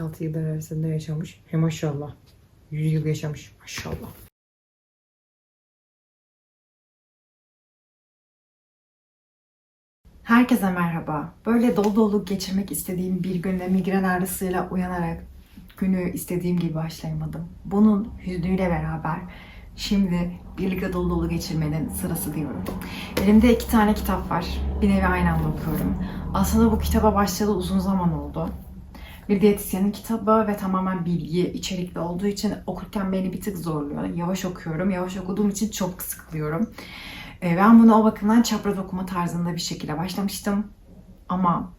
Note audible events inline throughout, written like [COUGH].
46 yıllar arasında yaşamış. He maşallah. 100 yıl yaşamış. Maşallah. Herkese merhaba. Böyle dolu dolu geçirmek istediğim bir günde migren ağrısıyla uyanarak günü istediğim gibi başlayamadım. Bunun hüznüyle beraber şimdi birlikte dolu dolu geçirmenin sırası diyorum. Elimde iki tane kitap var. Bir nevi aynı anda okuyorum. Aslında bu kitaba başlayalı uzun zaman oldu. Bir diyetisyenin kitabı ve tamamen bilgi içerikli olduğu için okurken beni bir tık zorluyor. Yavaş okuyorum. Yavaş okuduğum için çok sıkılıyorum. E, Ben bunu o bakımdan çapraz okuma tarzında bir şekilde başlamıştım. Ama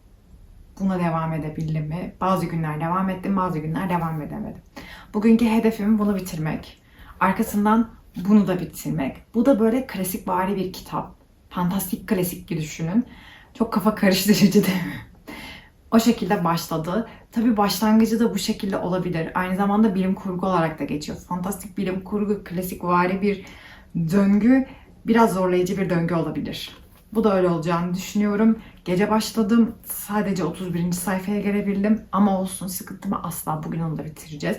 buna devam edebildim mi? Bazı günler devam ettim, bazı günler devam edemedim. Bugünkü hedefim bunu bitirmek. Arkasından bunu da bitirmek. Bu da böyle klasik bari bir kitap. Fantastik klasik gibi düşünün. Çok kafa karıştırıcı değil mi? O şekilde başladı. Tabii başlangıcı da bu şekilde olabilir. Aynı zamanda bilim kurgu olarak da geçiyor. Fantastik bilim kurgu, klasik vari bir döngü biraz zorlayıcı bir döngü olabilir. Bu da öyle olacağını düşünüyorum. Gece başladım. Sadece 31. sayfaya gelebildim. Ama olsun sıkıntımı asla. Bugün onu da bitireceğiz.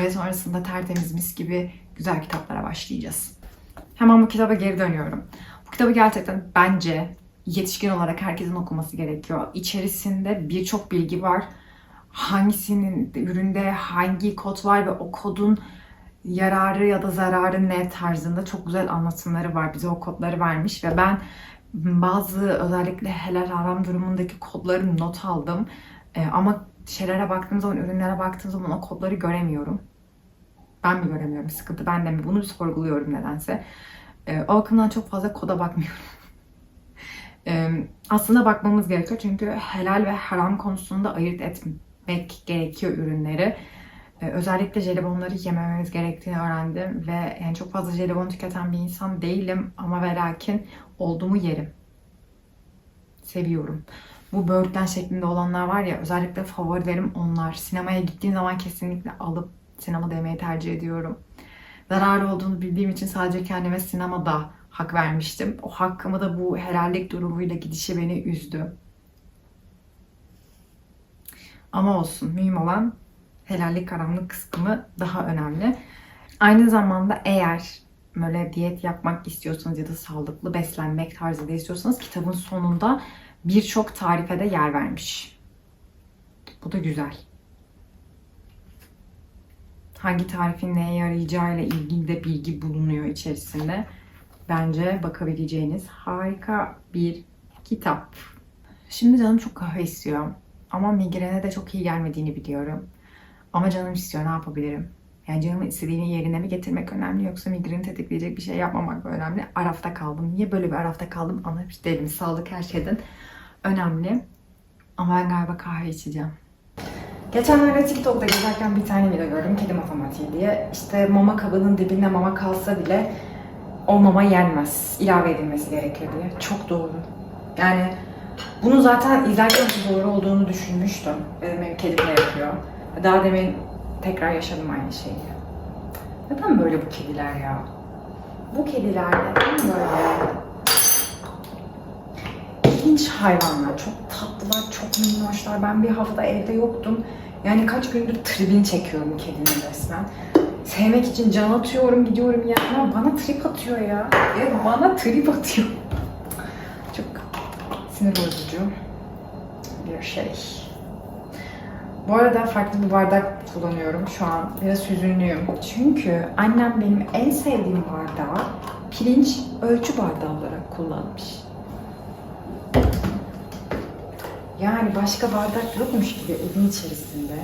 Ve sonrasında tertemiz mis gibi güzel kitaplara başlayacağız. Hemen bu kitaba geri dönüyorum. Bu kitabı gerçekten bence yetişkin olarak herkesin okuması gerekiyor. İçerisinde birçok bilgi var. Hangisinin üründe hangi kod var ve o kodun yararı ya da zararı ne tarzında çok güzel anlatımları var. Bize o kodları vermiş ve ben bazı özellikle helal haram durumundaki kodları not aldım. Ee, ama şeylere baktığım zaman, ürünlere baktığım zaman o kodları göremiyorum. Ben mi göremiyorum? Sıkıntı bende mi? Bunu sorguluyorum nedense. Ee, o bakımdan çok fazla koda bakmıyorum. Ee, [LAUGHS] aslında bakmamız gerekiyor çünkü helal ve haram konusunda ayırt etmek gerekiyor ürünleri. Ee, özellikle jelibonları yemememiz gerektiğini öğrendim ve yani çok fazla jelibon tüketen bir insan değilim ama ve lakin olduğumu yerim. Seviyorum. Bu böğürtlen şeklinde olanlar var ya özellikle favorilerim onlar. Sinemaya gittiğim zaman kesinlikle alıp sinemada yemeyi tercih ediyorum. Zararı olduğunu bildiğim için sadece kendime sinemada hak vermiştim. O hakkımı da bu helallik durumuyla gidişi beni üzdü. Ama olsun. Mühim olan helallik karanlık kısmı daha önemli. Aynı zamanda eğer böyle diyet yapmak istiyorsanız ya da sağlıklı beslenmek tarzında istiyorsanız kitabın sonunda birçok tarife de yer vermiş. Bu da güzel. Hangi tarifin neye yarayacağıyla ilgili de bilgi bulunuyor içerisinde. Bence bakabileceğiniz harika bir kitap. Şimdi canım çok kahve istiyor. Ama migrene de çok iyi gelmediğini biliyorum. Ama canım istiyor ne yapabilirim? Yani canımın istediğini yerine mi getirmek önemli yoksa migreni tetikleyecek bir şey yapmamak mı önemli? Arafta kaldım. Niye böyle bir arafta kaldım anlamış değilim. Sağlık her şeyden önemli. Ama ben galiba kahve içeceğim. Geçenlerde TikTok'ta gezerken bir tane video gördüm. Kedi matematiği diye. İşte mama kabının dibinde mama kalsa bile o mama yenmez. ilave edilmesi gerekiyor diye. Çok doğru. Yani bunu zaten izlerken doğru olduğunu düşünmüştüm. Benim kedim de yapıyor. Daha demin tekrar yaşadım aynı şeyi. Neden böyle bu kediler ya? Bu kediler neden böyle? İlginç hayvanlar. Çok tatlılar, çok minnoşlar. Ben bir hafta evde yoktum. Yani kaç gündür tribini çekiyorum kedinin resmen. Sevmek için can atıyorum, gidiyorum yanına. Bana trip atıyor ya. ya bana trip atıyor. Sinir bozucu bir şey. Bu arada farklı bir bardak kullanıyorum şu an. Biraz hüzünlüyüm. Çünkü annem benim en sevdiğim bardağı pirinç ölçü bardağı olarak kullanmış. Yani başka bardak yokmuş gibi evin içerisinde.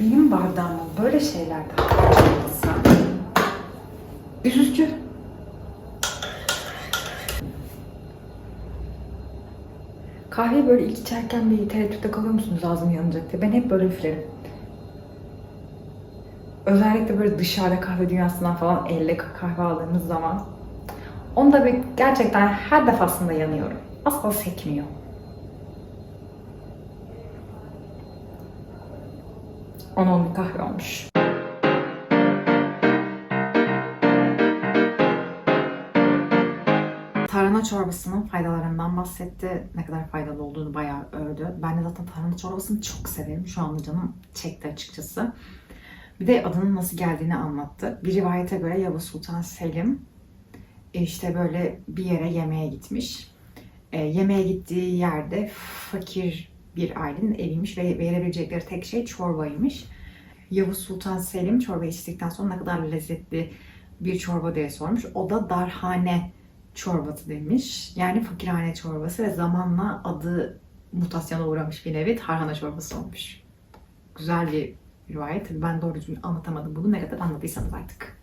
Benim bardağıma böyle şeylerden harcaması Kahveyi böyle ilk içerken bir tereddütte kalıyor musunuz ağzım yanacak diye? Ben hep böyle üflerim. Özellikle böyle dışarıda kahve dünyasından falan elle kahve aldığımız zaman. Onda bir gerçekten her defasında yanıyorum. Asla sekmiyor. Onun kahve olmuş. Tarhana çorbasının faydalarından bahsetti. Ne kadar faydalı olduğunu bayağı övdü. Ben de zaten tarhana çorbasını çok severim. Şu anda canım çekti açıkçası. Bir de adının nasıl geldiğini anlattı. Bir rivayete göre Yavuz Sultan Selim e, işte böyle bir yere yemeğe gitmiş. E, yemeğe gittiği yerde fakir bir ailenin eviymiş ve verebilecekleri tek şey çorbaymış. Yavuz Sultan Selim çorba içtikten sonra ne kadar lezzetli bir çorba diye sormuş. O da darhane çorbası demiş. Yani fakirhane çorbası ve zamanla adı mutasyona uğramış bir nevi tarhana çorbası olmuş. Güzel bir rivayet. Ben doğru düzgün anlatamadım bunu. Ne kadar anladıysanız artık.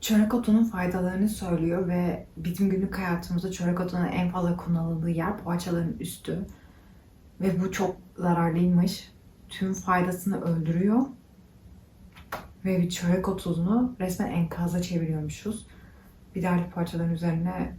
Çörek otunun faydalarını söylüyor ve bizim günlük hayatımızda çörek otunun en fazla kullanıldığı yer poğaçaların üstü. Ve bu çok zararlıymış. Tüm faydasını öldürüyor. Ve bir çörek otunu resmen enkaza çeviriyormuşuz. Bir daha poğaçaların üzerine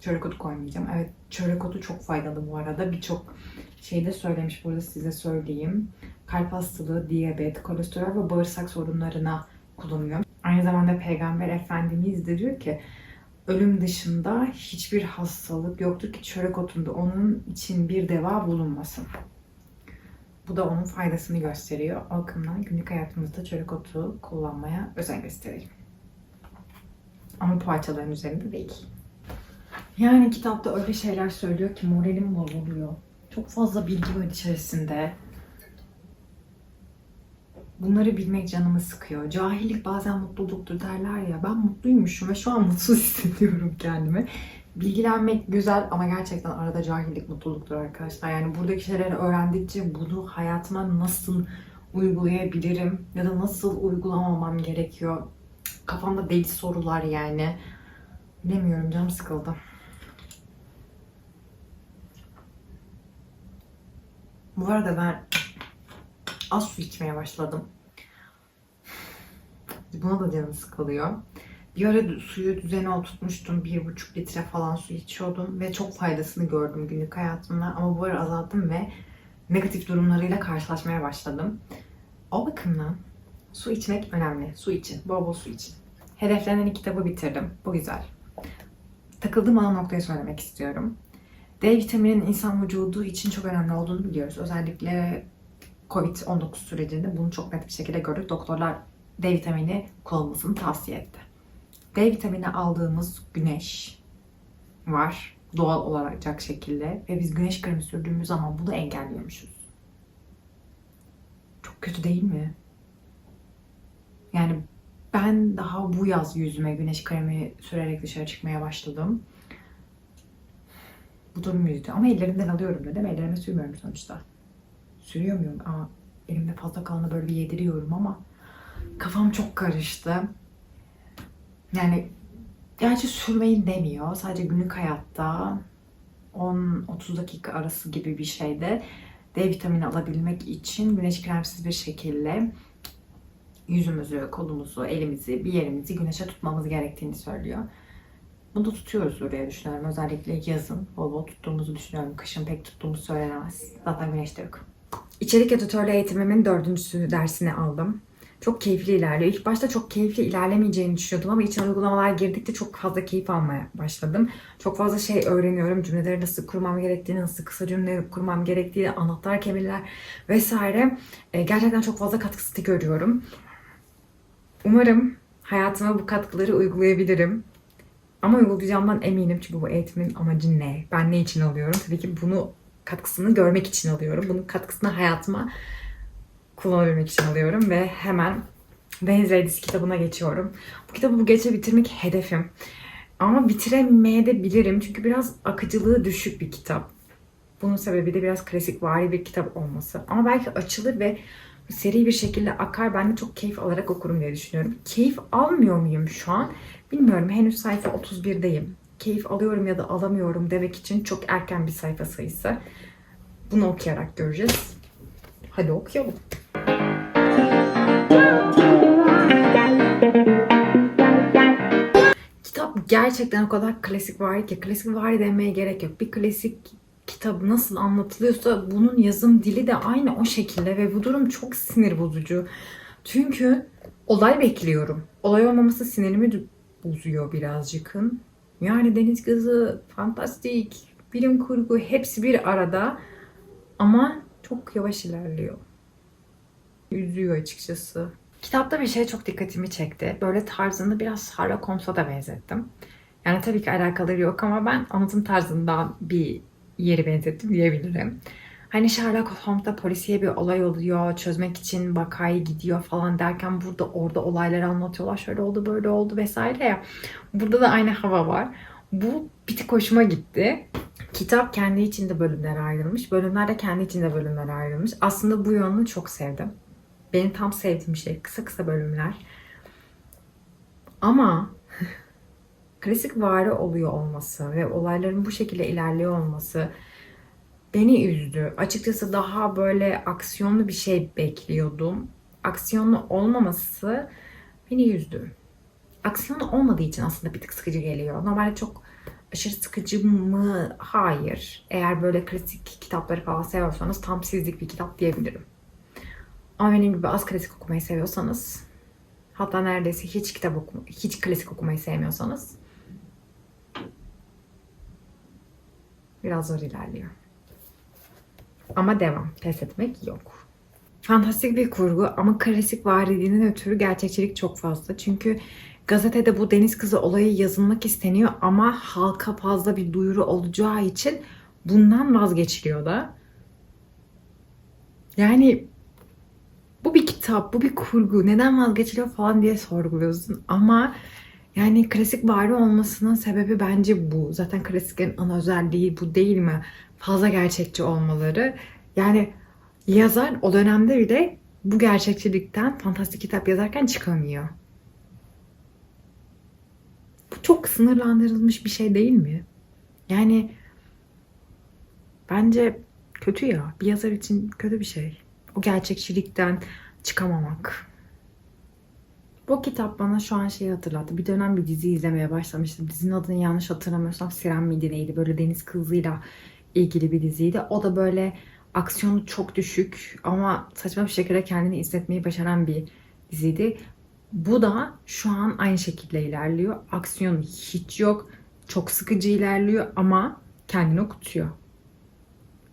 çörek otu koymayacağım. Evet çörek otu çok faydalı bu arada. Birçok şeyde söylemiş burada size söyleyeyim. Kalp hastalığı, diyabet, kolesterol ve bağırsak sorunlarına kullanılıyor. Aynı zamanda Peygamber Efendimiz de diyor ki ölüm dışında hiçbir hastalık yoktur ki çörek otunda onun için bir deva bulunmasın. Bu da onun faydasını gösteriyor. O günlük hayatımızda çörek otu kullanmaya özen gösterelim. Ama poğaçaların üzerinde değil. Yani kitapta öyle şeyler söylüyor ki moralim bozuluyor. Çok fazla bilgi var içerisinde. Bunları bilmek canımı sıkıyor. Cahillik bazen mutluluktur derler ya. Ben mutluymuşum ve şu an mutsuz [LAUGHS] hissediyorum kendimi. Bilgilenmek güzel ama gerçekten arada cahillik mutluluktur arkadaşlar. Yani buradaki şeyleri öğrendikçe bunu hayatıma nasıl uygulayabilirim ya da nasıl uygulamamam gerekiyor. Kafamda deli sorular yani. Bilemiyorum canım sıkıldı. Bu arada ben az su içmeye başladım. Buna da canım sıkılıyor. Bir ara suyu düzene oturtmuştum. Bir buçuk litre falan su içiyordum ve çok faydasını gördüm günlük hayatımda. Ama bu ara azalttım ve negatif durumlarıyla karşılaşmaya başladım. O bakımdan su içmek önemli. Su için. Bol bol su için. Hedeflenen kitabı bitirdim. Bu güzel. Takıldığım ana noktayı söylemek istiyorum. D vitaminin insan vücudu için çok önemli olduğunu biliyoruz. Özellikle Covid-19 sürecinde bunu çok net bir şekilde gördük. Doktorlar D vitamini kullanılmasını tavsiye etti. D vitamini aldığımız güneş var doğal olacak şekilde ve biz güneş kremi sürdüğümüz zaman bunu engelliyormuşuz. Çok kötü değil mi? Yani ben daha bu yaz yüzüme güneş kremi sürerek dışarı çıkmaya başladım. Bu durum yüzde. Ama ellerimden alıyorum dedim. Ellerime sürmüyorum sonuçta. Sürüyor muyum? Ama elimde fazla kalanı böyle bir yediriyorum ama kafam çok karıştı. Yani gerçi sürmeyin demiyor. Sadece günlük hayatta 10-30 dakika arası gibi bir şeyde D vitamini alabilmek için güneş kremsiz bir şekilde yüzümüzü, kolumuzu, elimizi, bir yerimizi güneşe tutmamız gerektiğini söylüyor. Bunu da tutuyoruz diye düşünüyorum. Özellikle yazın bol bol tuttuğumuzu düşünüyorum. Kışın pek tuttuğumuz söylenemez. Zaten güneşte yok. İçerik editörlüğü eğitimimin dördüncüsü dersini aldım. Çok keyifli ilerliyor. İlk başta çok keyifli ilerlemeyeceğini düşünüyordum ama içine uygulamalar girdikçe çok fazla keyif almaya başladım. Çok fazla şey öğreniyorum. Cümleleri nasıl kurmam gerektiğini, nasıl kısa cümle kurmam gerektiğini, anahtar kelimeler vesaire. E, gerçekten çok fazla katkısı görüyorum. Umarım hayatıma bu katkıları uygulayabilirim. Ama uygulayacağımdan eminim çünkü bu eğitimin amacı ne? Ben ne için alıyorum? Tabii ki bunu katkısını görmek için alıyorum. Bunun katkısını hayatıma kullanabilmek için alıyorum ve hemen Deniz Ladies kitabına geçiyorum. Bu kitabı bu gece bitirmek hedefim. Ama bitiremeye de bilirim çünkü biraz akıcılığı düşük bir kitap. Bunun sebebi de biraz klasik vari bir kitap olması. Ama belki açılır ve seri bir şekilde akar. Ben de çok keyif alarak okurum diye düşünüyorum. Keyif almıyor muyum şu an? Bilmiyorum. Henüz sayfa 31'deyim. Keyif alıyorum ya da alamıyorum demek için çok erken bir sayfa sayısı. Bunu okuyarak göreceğiz. Hadi okuyalım. Kitap gerçekten o kadar klasik var ki klasik var demeye gerek yok. Bir klasik kitap nasıl anlatılıyorsa bunun yazım dili de aynı o şekilde ve bu durum çok sinir bozucu. Çünkü olay bekliyorum. Olay olmaması sinirimi bozuyor birazcıkın. Yani Deniz Kızı, fantastik, bilim kurgu hepsi bir arada ama çok yavaş ilerliyor. Üzüyor açıkçası. Kitapta bir şey çok dikkatimi çekti. Böyle tarzını biraz Sherlock Holmes'a da benzettim. Yani tabii ki alakaları yok ama ben anlatım tarzından bir yeri benzettim diyebilirim. Hani Sherlock Holmes'da polisiye bir olay oluyor, çözmek için vakayı gidiyor falan derken burada orada olayları anlatıyorlar. Şöyle oldu, böyle oldu vesaire ya. Burada da aynı hava var. Bu bir tık hoşuma gitti. Kitap kendi içinde bölümlere ayrılmış. Bölümler de kendi içinde bölümlere ayrılmış. Aslında bu yönünü çok sevdim. Benim tam sevdiğim şey kısa kısa bölümler. Ama klasik vari oluyor olması ve olayların bu şekilde ilerliyor olması beni üzdü. Açıkçası daha böyle aksiyonlu bir şey bekliyordum. Aksiyonlu olmaması beni üzdü. Aksiyonlu olmadığı için aslında bir tık sıkıcı geliyor. Normalde çok aşırı sıkıcı mı? Hayır. Eğer böyle klasik kitapları falan seviyorsanız tam sizlik bir kitap diyebilirim. Ama benim gibi az klasik okumayı seviyorsanız hatta neredeyse hiç kitap okuma, hiç klasik okumayı sevmiyorsanız biraz zor ilerliyor. Ama devam. Pes etmek yok. Fantastik bir kurgu ama klasik variliğinden ötürü gerçekçilik çok fazla. Çünkü gazetede bu deniz kızı olayı yazılmak isteniyor ama halka fazla bir duyuru olacağı için bundan vazgeçiliyor da. Yani bu bir kitap, bu bir kurgu. Neden vazgeçiliyor falan diye sorguluyorsun. Ama yani klasik vari olmasının sebebi bence bu. Zaten klasiklerin ana özelliği bu değil mi? Fazla gerçekçi olmaları. Yani yazar o dönemde bile bu gerçekçilikten fantastik kitap yazarken çıkamıyor. Bu çok sınırlandırılmış bir şey değil mi? Yani bence kötü ya. Bir yazar için kötü bir şey. O gerçekçilikten çıkamamak. Bu kitap bana şu an şeyi hatırlattı. Bir dönem bir dizi izlemeye başlamıştım. Dizinin adını yanlış hatırlamıyorsam Siren miydi neydi? Böyle deniz kızıyla ilgili bir diziydi. O da böyle aksiyonu çok düşük ama saçma bir şekilde kendini hissetmeyi başaran bir diziydi. Bu da şu an aynı şekilde ilerliyor. Aksiyon hiç yok. Çok sıkıcı ilerliyor ama kendini okutuyor.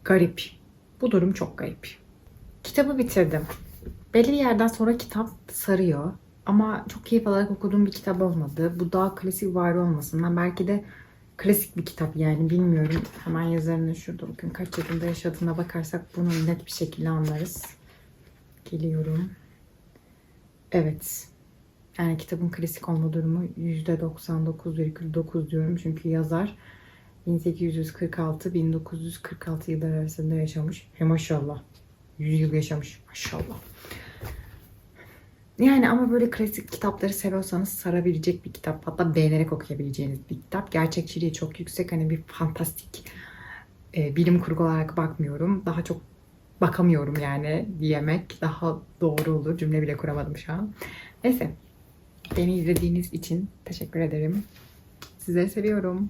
Garip. Bu durum çok garip. Kitabı bitirdim. Belli yerden sonra kitap sarıyor. Ama çok keyif alarak okuduğum bir kitap olmadı. Bu daha klasik vari olmasından. Belki de klasik bir kitap yani bilmiyorum. Hemen yazarının şurada bakın kaç yılında yaşadığına bakarsak bunu net bir şekilde anlarız. Geliyorum. Evet. Yani kitabın klasik olma durumu %99,9 diyorum. Çünkü yazar 1846-1946 yıllar arasında yaşamış. He maşallah. 100 yıl yaşamış. Maşallah. Yani ama böyle klasik kitapları seviyorsanız sarabilecek bir kitap. Hatta beğenerek okuyabileceğiniz bir kitap. Gerçekçiliği çok yüksek. Hani bir fantastik e, bilim kurgu olarak bakmıyorum. Daha çok bakamıyorum yani diyemek daha doğru olur. Cümle bile kuramadım şu an. Neyse. Beni izlediğiniz için teşekkür ederim. Sizleri seviyorum.